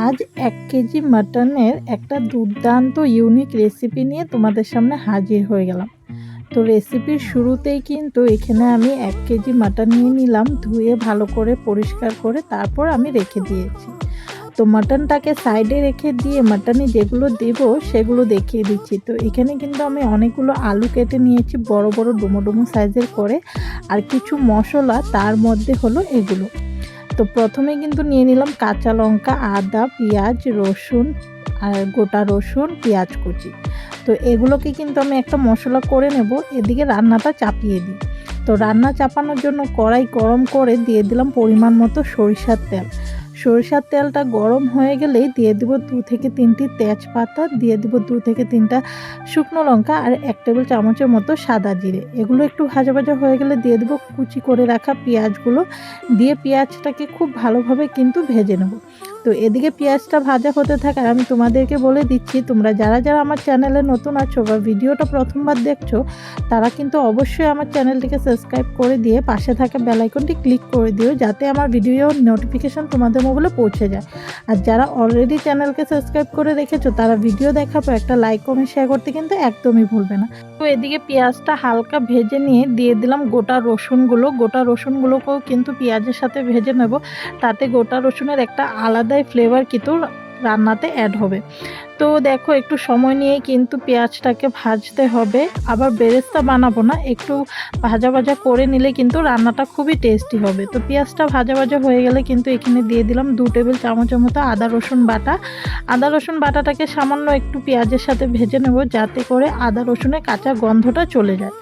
আজ এক কেজি মাটনের একটা দুর্দান্ত ইউনিক রেসিপি নিয়ে তোমাদের সামনে হাজির হয়ে গেলাম। তো রেসিপির শুরুতেই কিন্তু এখানে আমি এক কেজি মাটন নিয়ে নিলাম, ধুয়ে ভালো করে পরিষ্কার করে তারপর আমি রেখে দিয়েছি। তো মাটনটাকে সাইডে রেখে দিয়ে মাটনে যেগুলো দেব সেগুলো দেখিয়ে দিচ্ছি। তো এখানে কিন্তু আমি অনেকগুলো আলু কেটে নিয়েছি, বড় বড় ডুমো ডুমো সাইজের করে। আর কিছু মশলা তার মধ্যে হলো এগুলো। তো প্রথমে কিন্তু নিয়ে নিলাম কাঁচা লঙ্কা, আদা, পেঁয়াজ, রসুন আর গোটা রসুন, পেঁয়াজ কুচি। তো এগুলোকে কিন্তু আমি একটা মশলা করে নেব, এদিকে রান্নাটা চাপিয়ে দিই। তো রান্না চাপানোর জন্য কড়াই গরম করে দিয়ে দিলাম পরিমাণ মতো সরিষার তেল। সরিষার তেলটা গরম হয়ে গেলেই দিয়ে দেবো দু থেকে তিনটি তেজপাতা, দিয়ে দেবো দু থেকে তিনটা শুকনো লঙ্কা আর এক টেবিল চামচের মতো সাদা জিরে। এগুলো একটু ভাজা ভাজা হয়ে গেলে দিয়ে দেবো কুচি করে রাখা পেঁয়াজগুলো। দিয়ে পেঁয়াজটাকে খুব ভালোভাবে কিন্তু ভেজে নেব। তো এদিকে পেঁয়াজটা ভাজা হতে থাকে আমি তোমাদেরকে বলে দিচ্ছি, তোমরা যারা যারা আমার চ্যানেলে নতুন আছো বা ভিডিওটা প্রথমবার দেখছ, তারা কিন্তু অবশ্যই আমার চ্যানেলটিকে সাবস্ক্রাইব করে দিয়ে পাশে থাকা বেলাইকনটি ক্লিক করে দিও, যাতে আমার ভিডিও নোটিফিকেশান তোমাদের মোবাইলে পৌঁছে যায়। আর যারা অলরেডি চ্যানেলকে সাবস্ক্রাইব করে রেখেছো, তারা ভিডিও পর একটা লাইক কমেন্ট শেয়ার করতে কিন্তু একদমই ভুলবে না। তো এদিকে পেঁয়াজটা হালকা ভেজে নিয়ে দিয়ে দিলাম গোটা রসুনগুলো। গোটা রসুনগুলোকেও কিন্তু পেঁয়াজের সাথে ভেজে নেব। তাতে গোটা রসুনের একটা আলাদাই ফ্লেভার কিন্তু রান্নাতে অ্যাড হবে। তো দেখো, একটু সময় নিয়ে কিন্তু পেঁয়াজটাকে ভাজতে হবে। আবার বেরেস্তা বানাবো না, একটু ভাজা ভাজা করে নিলে কিন্তু রান্নাটা খুবই টেস্টি হবে। তো পেঁয়াজটা ভাজা ভাজা হয়ে গেলে কিন্তু এখানে দিয়ে দিলাম দু টেবিল চামচের মতো আদা, রসুন বাটা। আদা, রসুন বাটাটাকে সামান্য একটু পেঁয়াজের সাথে ভেজে নেব, যাতে করে আদা, রসুনের কাঁচা গন্ধটা চলে যায়।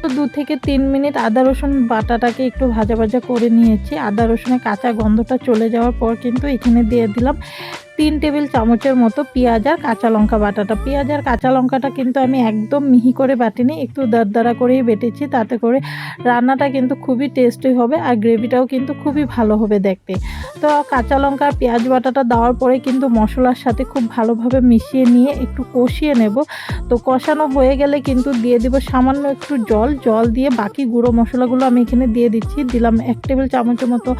তো দু থেকে তিন মিনিট আদা, রসুন বাটাটাকে একটু ভাজা ভাজা করে নিয়েছি। আদা, রসুনের কাঁচা গন্ধটা চলে যাওয়ার পর কিন্তু এখানে দিয়ে দিলাম তিন টেবিল চামচের মতো পেঁয়াজ আর কাঁচা লঙ্কা বাটাটা। পেঁয়াজ আর কাঁচা লঙ্কাটা কিন্তু আমি একদম মিহি করে বাটিনি, একটু দারদারা করেই বেটেছি, তাতে করে রান্নাটা কিন্তু খুবই টেস্টি হবে আর গ্রেভিটাও কিন্তু খুবই ভালো হবে দেখতে। তো কাঁচা লঙ্কা আর পেঁয়াজ বাটাটা দেওয়ার পরে কিন্তু মশলার সাথে খুব ভালোভাবে মিশিয়ে নিয়ে একটু কষিয়ে নেব। তো কষানো হয়ে গেলে কিন্তু দিয়ে দিব সামান্য একটু জল জল দিয়ে বাকি গুঁড়ো মশলাগুলো আমি এখানে দিয়ে দিচ্ছি। দিলাম এক টেবিল চামচের মতো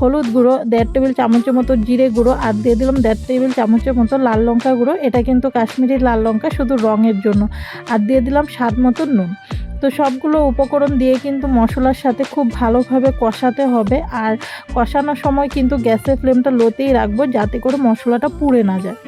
হলুদ গুঁড়ো, দেড় টেবিল চামচের মতো জিরে গুঁড়ো আর দিয়ে দিলাম দেড় টেবিল চামচের মতো লাল লঙ্কা গুঁড়ো। এটা কিন্তু কাশ্মীরি লাল লঙ্কা, শুধু রঙের জন্য। আর দিয়ে দিলাম স্বাদ মতো নুন। তো সবগুলো উপকরণ দিয়ে কিন্তু মশলার সাথে খুব ভালোভাবে কষাতে হবে। আর কষানোর সময় কিন্তু গ্যাসের ফ্লেমটা লোতেই রাখব, যাতে করে মশলাটা পুড়ে না যায়।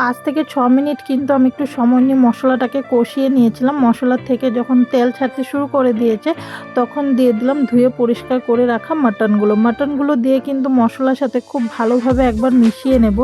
পাঁচ থেকে ছ মিনিট কিন্তু আমি একটু সময় নিয়ে মশলাটাকে কষিয়ে নিয়েছিলাম। মশলার থেকে যখন তেল ছাড়তে শুরু করে দিয়েছে, তখন দিয়ে দিলাম ধুয়ে পরিষ্কার করে রাখা মাটনগুলো। মাটনগুলো দিয়ে কিন্তু মশলার সাথে খুব ভালোভাবে একবার মিশিয়ে নেব।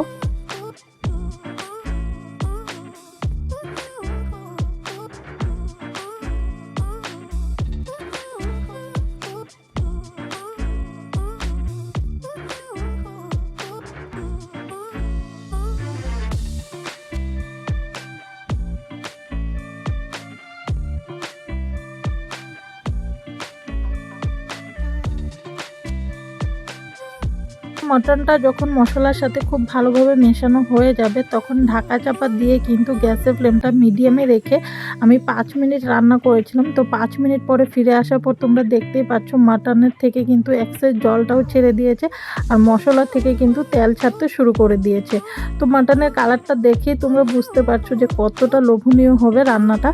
মটনটা যখন মশলার সাথে খুব ভালোভাবে মেশানো হয়ে যাবে, তখন ঢাকা চাপা দিয়ে কিন্তু গ্যাসের ফ্লেমটা মিডিয়ামে রেখে আমি পাঁচ মিনিট রান্না করেছিলাম, তো পাঁচ মিনিট পরে ফিরে আসার পর তোমরা দেখতেই পাচ্ছ মাটনের থেকে কিন্তু এক্সেস জলটাও ছেড়ে দিয়েছে আর মশলা থেকে কিন্তু তেল ছাড়তে শুরু করে দিয়েছে। তো মাটনের কালারটা দেখে তোমরা বুঝতে পারছ যে কতটা লোভনীয় হবে রান্নাটা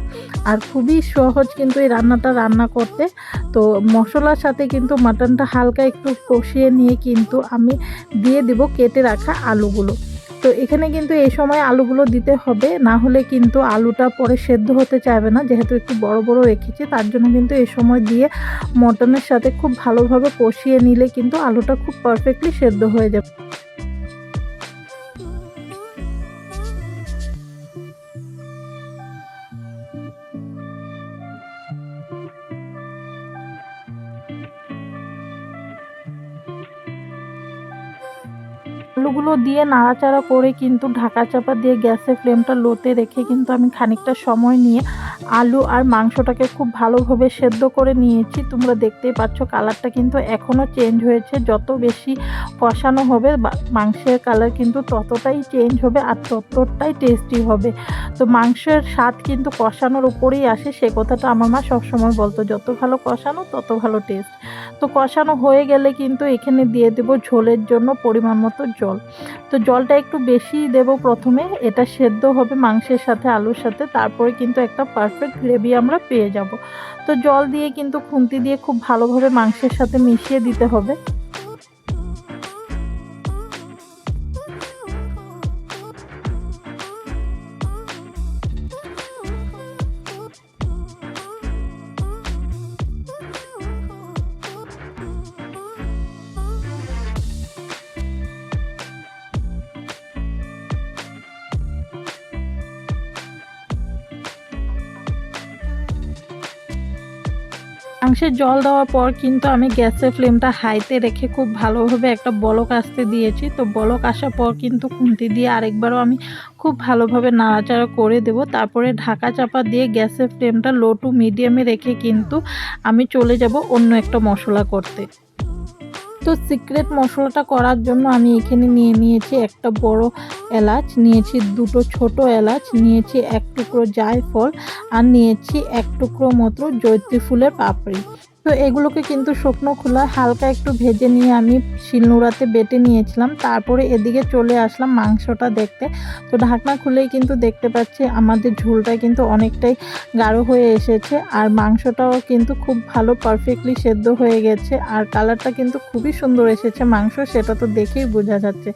আর খুবই সহজ কিন্তু এই রান্নাটা রান্না করতে। তো মশলার সাথে কিন্তু মাটনটা হালকা একটু কষিয়ে নিয়ে কিন্তু আমি দিয়ে দিব কেটে রাখা আলুগুলো। তো এখানে কিন্তু এই সময় আলুগুলো দিতে হবে, না হলে কিন্তু আলুটা পরে সেদ্ধ হতে চাইবে না, যেহেতু একটু বড় বড় রেখেছি, তার জন্য কিন্তু এই সময় দিয়ে মটনের সাথে খুব ভালোভাবে কষিয়ে নিলে কিন্তু আলুটা খুব পারফেক্টলি সেদ্ধ হয়ে যাবে। আলুগুলো দিয়ে নাড়াচাড়া করে কিন্তু ঢাকা চাপা দিয়ে গ্যাসের ফ্লেমটা লোতে রেখে কিন্তু আমি খানিকটা সময় নিয়ে আলু আর মাংসটাকে খুব ভালোভাবে সেদ্ধ করে নিয়েছি। তোমরা দেখতেই পাচ্ছ কালারটা কিন্তু এখনও চেঞ্জ হয়েছে। যত বেশি কষানো হবে মাংসের কালার কিন্তু ততটাই চেঞ্জ হবে আর ততটাই টেস্টি হবে। তো মাংসের স্বাদ কিন্তু কষানোর উপরেই আসে। সে কথাটা আমার মা সবসময় বলতো, যত ভালো কষানো, তত ভালো টেস্ট তো কষানো হয়ে গেলে কিন্তু এখানে দিয়ে দেব ঝোলের জন্য পরিমাণ মতো জল। তো জলটা একটু বেশি দেব প্রথমে। এটা সেদ্ধ হবে মাংসের সাথে, আলুর সাথে। তারপরে কিন্তু একটা পারফেক্ট গ্রেভি আমরা পেয়ে যাব। তো জল দিয়ে কিন্তু খুন্তি দিয়ে খুব ভালোভাবে মাংসের সাথে মিশিয়ে দিতে হবে। মাংসে জল দেওয়ার পর কিন্তু আমি গ্যাসের ফ্লেমটা হাইতে রেখে খুব ভালোভাবে একটা বলক আসতে দিয়েছি। তো বলক আসার পর কিন্তু খুন্তি দিয়ে আরেকবারও আমি খুব ভালোভাবে নাড়াচাড়া করে দেব। তারপরে ঢাকা চাপা দিয়ে গ্যাসের ফ্লেমটা লো টু মিডিয়ামে রেখে কিন্তু আমি চলে যাব অন্য একটা মশলা করতে। তো সিক্রেট মশলাটা করার জন্য আমি এখানে নিয়ে নিয়েছি একটা বড় এলাচ, নিয়েছি দুটো ছোট এলাচ, নিয়েছি এক টুকরো জায়ফল আর নিয়েছি এক টুকরো মতো জৈত্রী ফুলের পাপড়ি। তো এগুলোকে কিন্তু শুকনো খোলা হালকা একটু ভেজে নিয়ে আমি শিলনোড়াতে বেটে নিয়েছিলাম। তারপরে এদিকে চলে আসলাম মাংসটা দেখতে। তো ঢাকনা খুলেই কিন্তু দেখতে পাচ্ছি আমাদের ঝোলটা কিন্তু অনেকটাই গাঢ় হয়ে এসেছে আর মাংসটাও কিন্তু খুব ভালো পারফেক্টলি সেদ্ধ হয়ে গেছে আর কালারটা কিন্তু খুবই সুন্দর এসেছে মাংস, সেটা তো দেখেই বোঝা যাচ্ছে।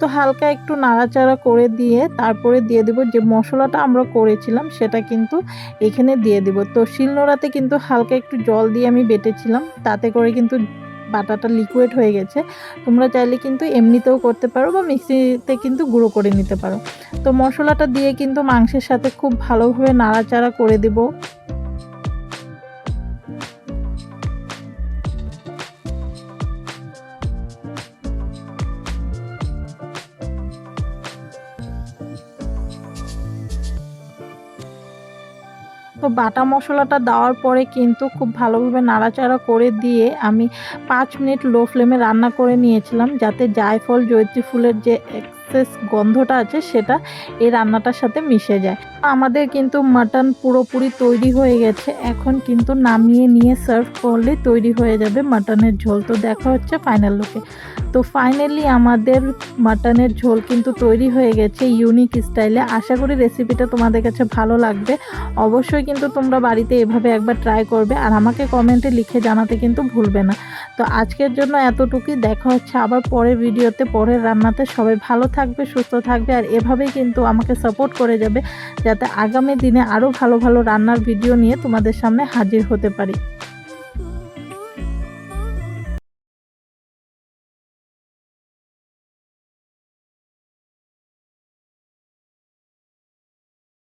তো হালকা একটু নাড়াচাড়া করে দিয়ে তারপরে দিয়ে দেব যে মশলাটা আমরা করেছিলাম সেটা কিন্তু এখানে দিয়ে দিব। তো শিলনোড়াতে কিন্তু হালকা একটু জল দিয়ে আমি বেটেছিলাম, তাতে করে কিন্তু বাটাটা লিকুইড হয়ে গেছে। তোমরা চাইলে কিন্তু এমনিতেও করতে পারো বা মিক্সিতে কিন্তু গুঁড়ো করে নিতে পারো। তো মশলাটা দিয়ে কিন্তু মাংসের সাথে খুব ভালোভাবে নাড়াচাড়া করে দেবো। তো বাটা মশলাটা দেওয়ার পরে কিন্তু খুব ভালোভাবে নাড়াচাড়া করে দিয়ে আমি পাঁচ মিনিট লো ফ্লেমে রান্না করে নিয়েছিলাম, যাতে জায়ফল জৈত্রী ফুলের যে এক্সেস গন্ধটা আছে, সেটা এই রান্নাটার সাথে মিশে যায়। আমাদের কিন্তু মাটন পুরোপুরি তৈরি হয়ে গেছে। এখন কিন্তু নামিয়ে নিয়ে সার্ভ করলে তৈরি হয়ে যাবে মাটনের ঝোল। তো দেখা হচ্ছে ফাইনাল লুকে তো ফাইনালি আমাদের মাটনের ঝোল কিন্তু তৈরি হয়ে গেছে ইউনিক স্টাইলে আশা করি রেসিপিটা তোমাদের কাছে ভালো লাগবে। অবশ্যই কিন্তু তোমরা বাড়িতে এভাবে একবার ট্রাই করবে। আর আমাকে কমেন্টে লিখে জানাতে কিন্তু ভুলবে না। তো আজকের জন্য এতটুকুই। দেখা হচ্ছে আবার পরের ভিডিওতে পরের রান্নাতে। সবাই ভালো থাকবে, সুস্থ থাকবে আর এভাবেই কিন্তু আমাকে সাপোর্ট করে যাবে, যাতে আগামী দিনে আরও ভালো ভালো রান্নার ভিডিও নিয়ে তোমাদের সামনে হাজির হতে পারি।